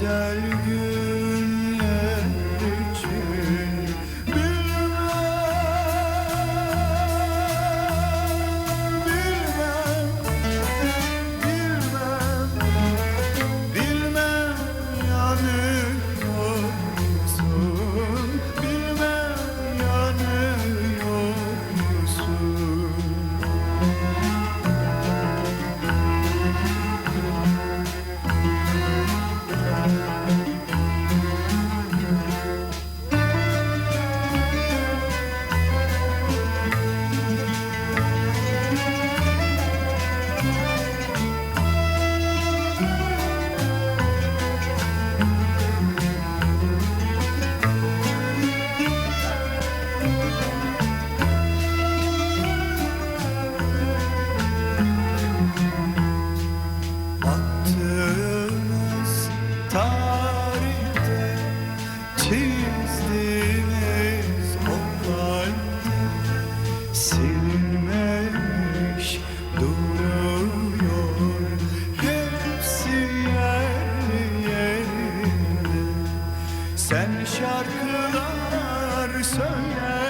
güzel gün. Sen şarkılar söyle.